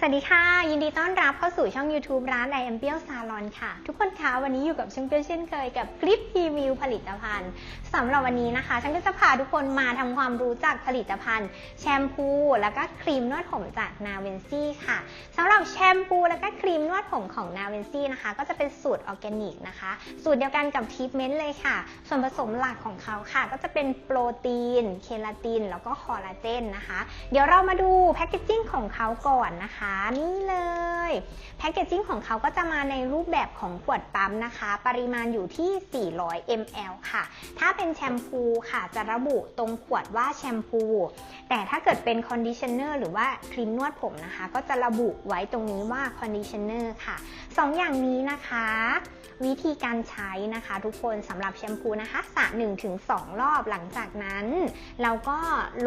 สวัสดีค่ะ ยินดีต้อนรับเข้าสู่ช่อง YouTube ร้าน I am เปียวซาลอนค่ะ ทุกคนคะวันนี้อยู่กับช่างเปียวเช่นเคยกับคลิปรีวิวผลิตภัณฑ์สำหรับวันนี้นะคะช่างก็จะพาทุกคนมาทำความรู้จักผลิตภัณฑ์ แชมพู แล้วก็ครีมนวดผมจากนาเวนซี่ค่ะสำหรับแชมพูแล้วก็ครีมนวดผมของนาเวนซี่นะคะ ก็จะเป็นสูตรออร์แกนิกนะคะ สูตรเดียวกันกับทรีทเมนต์เลยค่ะ ส่วนผสมหลักของเขาค่ะ ก็จะเป็นโปรตีน เคลาติน แล้วก็คอลลาเจนนะคะ เดี๋ยวเรามาดูแพคเกจจิ้งของเขาก่อนนะคะนี่เลยแพคเกจจิ้งของเขาก็จะมาในรูปแบบของขวดปั๊มนะคะ ปริมาณอยู่ที่ 400 ml ค่ะ ถ้าเป็นแชมพูค่ะ จะระบุตรงขวดว่าแชมพู แต่ถ้าเกิดเป็นคอนดิชเนอร์หรือว่าครีมนวดผมนะคะ ก็จะระบุไว้ตรงนี้ว่าคอนดิชเนอร์ค่ะสองอย่างนี้นะคะ วิธีการใช้นะคะ ทุกคนสำหรับแชมพูนะคะสระ1-2 รอบหลังจากนั้น เราก็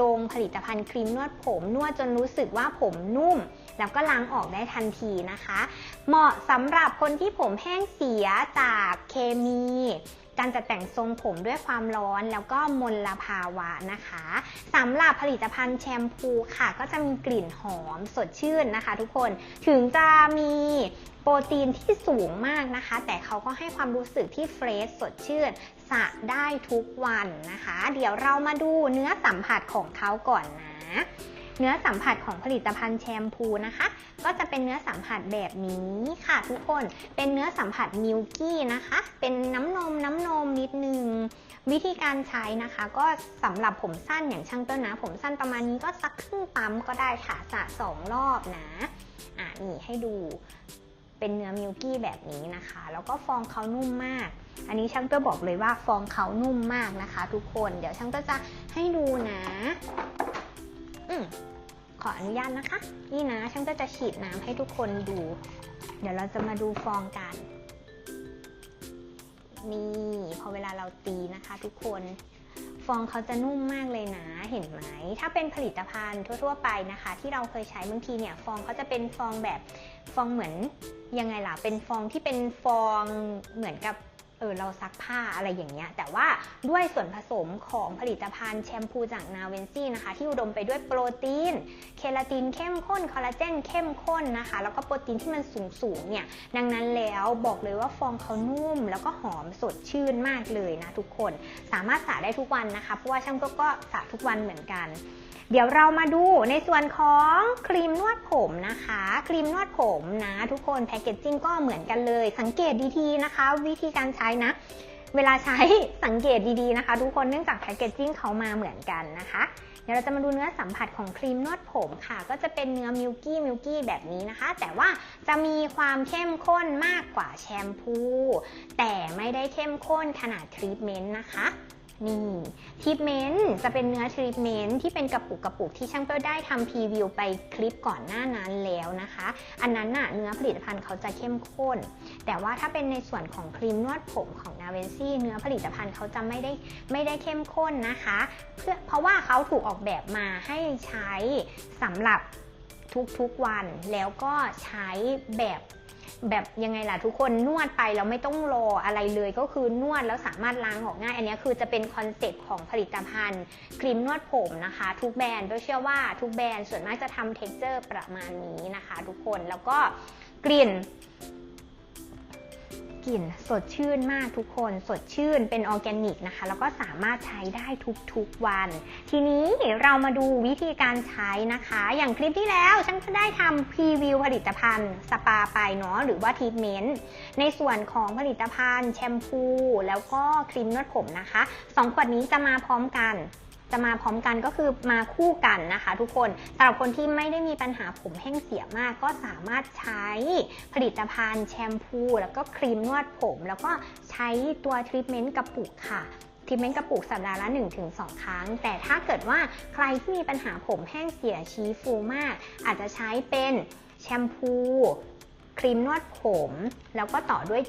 ลงผลิตภัณฑ์ครีมนวดผมนวดจนรู้สึกว่าผมนุ่ม แล้วก็ล้างออกได้ทันทีนะคะ เหมาะสำหรับคนที่ผมแห้งเสียจากเคมี การจัดแต่งทรงผมด้วยความร้อนแล้วก็มลภาวะนะคะสำหรับผลิตภัณฑ์แชมพูค่ะ ก็จะมีกลิ่นหอมสดชื่นนะคะ ทุกคนถึงจะมีโปรตีนที่สูงมากนะคะ แต่เขาก็ให้ความรู้สึกที่เฟรชสดชื่นสระได้ทุกวันนะคะ เดี๋ยวเรามาดูเนื้อสัมผัสของเขาก่อนนะ เนื้อสัมผัสของผลิตภัณฑ์แชมพูนะคะ ก็จะเป็นเนื้อสัมผัสแบบนี้ค่ะทุกคนเป็นเนื้อสัมผัสมิลกี้นะคะ เป็นน้ำนมน้ำนมนิดนึงวิธีการใช้นะคะ ก็สำหรับผมสั้นอย่างช่างต้นนะ ผมสั้นประมาณนี้ก็สักครึ่งปั๊มก็ได้ค่ะสระสองรอบนะอะนี่ให้ดูเป็นเนื้อมิลกี้แบบนี้นะคะ แล้วก็ฟองเขานุ่มมาก อันนี้ช่างเตอร์บอกเลยว่าฟองเขานุ่มมากนะคะ ทุกคน เดี๋ยวช่างเตอร์จะให้ดูนะ อืมขออนุญาตนะคะ นี่นะช่างก็จะฉีดน้ำให้ทุกคนดู เดี๋ยวเราจะมาดูฟองกัน นี่พอเวลาเราตีนะคะ ทุกคนฟองเขาจะนุ่มมากเลยนะ เห็นไหม ถ้าเป็นผลิตภัณฑ์ทั่ว ๆ ไปนะคะ ที่เราเคยใช้บางทีเนี่ย ฟองเขาจะเป็นฟองแบบฟองเหมือนยังไงล่ะ เป็นฟองที่เป็นฟองเหมือนกับ เออเราซักผ้าอะไรอย่างเงี้ย แต่ว่าด้วยส่วนผสมของผลิตภัณฑ์แชมพูจากนาเวนซี่นะคะ ที่อุดมไปด้วยโปรตีน เคลาตินเข้มข้น คอลลาเจนเข้มข้นนะคะ แล้วก็โปรตีนที่มันสูงสูงเนี่ย ดังนั้นแล้วบอกเลยว่าฟองเขานุ่ม แล้วก็หอมสดชื่นมากเลยนะทุกคน สามารถสระได้ทุกวันนะคะ เพราะว่าช่างก็ก็สระทุกวันเหมือนกัน เดี๋ยวเรามาดูในส่วนของครีมนวดผมนะคะ ครีมนวดผมนะทุกคนแพคเกจจิ้งก็เหมือนกันเลย สังเกตดีๆนะคะ วิธีการใช้นะ เวลาใช้สังเกตดีๆนะคะ ทุกคนเนื่องจากแพคเกจจิ้งเขามาเหมือนกันนะคะเดี๋ยวเราจะมาดูเนื้อสัมผัสของครีมนวดผมค่ะ ก็จะเป็นเนื้อมิลกี้มิลกี้แบบนี้นะคะ แต่ว่าจะมีความเข้มข้นมากกว่าแชมพู แต่ไม่ได้เข้มข้นขนาดทรีทเมนต์นะคะ นี่ทรีทเมนต์จะเป็นเนื้อทรีทเมนต์ที่เป็นกระปุกกระปุกที่ช่างเปิ้ลได้ทำพรีวิวไปคลิปก่อนหน้านั้นแล้วนะคะ อันนั้นน่ะเนื้อผลิตภัณฑ์เขาจะเข้มข้น แต่ว่าถ้าเป็นในส่วนของครีมนวดผมของนาเวนซี่เนื้อผลิตภัณฑ์เขาจะไม่ได้ไม่ได้เข้มข้นนะคะ เพื่อเพราะว่าเขาถูกออกแบบมาให้ใช้สำหรับทุกๆวันแล้วก็ใช้แบบ แบบยังไงล่ะทุกคนนวดไปแล้วไม่ต้องรออะไรเลย ก็คือนวดแล้วสามารถล้างออกง่าย อันนี้คือจะเป็นคอนเซ็ปต์ของผลิตภัณฑ์ครีมนวดผมนะคะ ทุกแบรนด์ก็เชื่อว่าทุกแบรนด์ส่วนมากจะทำเท็กเจอร์ประมาณนี้นะคะ ทุกคนแล้วก็กลิ่น กลิ่นสดชื่นมากทุกคนสดชื่นเป็นออร์แกนิกนะคะ แล้วก็สามารถใช้ได้ทุกๆวัน ทีนี้เรามาดูวิธีการใช้นะคะ อย่างคลิปที่แล้วฉันก็ได้ทำพรีวิวผลิตภัณฑ์สปาไปเนาะหรือว่าทรีทเมนต์ในส่วนของผลิตภัณฑ์แชมพูแล้วก็ครีมนวดผมนะคะสองขวดนี้จะมาพร้อมกัน จะมาพร้อมกันก็คือมาคู่กันนะคะ ทุกคนสำหรับคนที่ไม่ได้มีปัญหาผมแห้งเสียมาก ก็สามารถใช้ผลิตภัณฑ์แชมพู แล้วก็ครีมนวดผม แล้วก็ใช้ตัวทรีทเมนต์กระปุกค่ะทรีทเมนต์กระปุกสัปดาห์ละ 1-2 ครั้ง แต่ถ้าเกิดว่าใครที่มีปัญหาผมแห้งเสียชี้ฟูมาก อาจจะใช้เป็นแชมพู ครีมนวดผม แล้วก็ต่อด้วย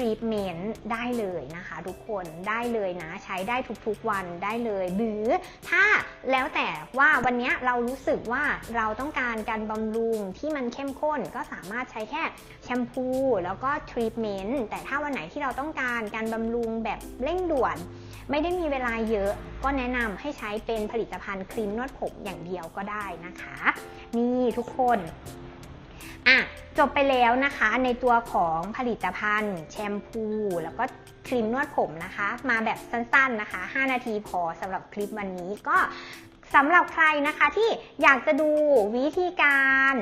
รีทเมนต์ได้เลยนะคะทุกคนได้เลยนะ ใช้ได้ทุกๆวันได้เลยหรือถ้าแล้วแต่ว่าวันนี้เรารู้สึกว่าเราต้องการการบำรุงที่มันเข้มข้นก็สามารถใช้แค่แชมพูแล้วก็ทรีทเมนต์แต่ถ้าวันไหนที่เราต้องการการบำรุงแบบเร่งด่วน ไม่ได้มีเวลาเยอะ ก็แนะนำให้ใช้เป็นผลิตภัณฑ์ครีมนวดผมอย่างเดียวก็ได้นะคะ นี่ทุกคน อะจบไปแล้วนะคะในตัวของผลิตภัณฑ์ แชมพู แล้วก็ครีมนวดผมนะคะ มาแบบสั้นๆนะคะ 5 นาทีพอสำหรับคลิปวันนี้ก็สำหรับใครนะคะที่อยากจะดูวิธีการ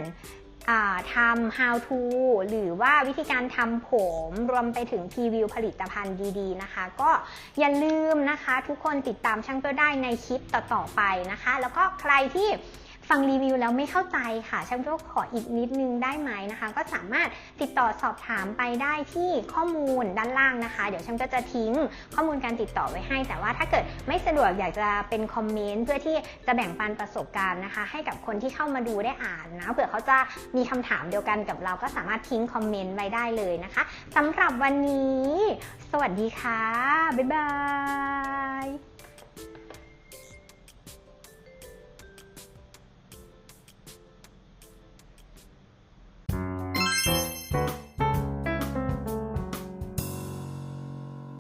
ทำ how to หรือว่าวิธีการทำผมรวมไปถึงพรีวิวผลิตภัณฑ์ดีๆนะคะ ก็อย่าลืมนะคะ ทุกคนติดตามช่างเปิ้ลได้ในคลิปต่อๆไปนะคะ แล้วก็ใครที่ ฟังรีวิวแล้วไม่เข้าใจค่ะช่างเปิ้ลขออีกนิดนึงได้ไหมนะคะ ก็สามารถติดต่อสอบถามไปได้ที่ข้อมูลด้านล่างนะคะ เดี๋ยวช่างก็จะทิ้งข้อมูลการติดต่อไว้ให้ แต่ว่าถ้าเกิดไม่สะดวกอยากจะเป็นคอมเมนต์เพื่อที่จะแบ่งปันประสบการณ์นะคะ ให้กับคนที่เข้ามาดูได้อ่านนะเผื่อเขาจะมีคำถามเดียวกันกับเราก็สามารถทิ้งคอมเมนต์ไว้ได้เลยนะคะสำหรับวันนี้ สวัสดีค่ะบ๊ายบาย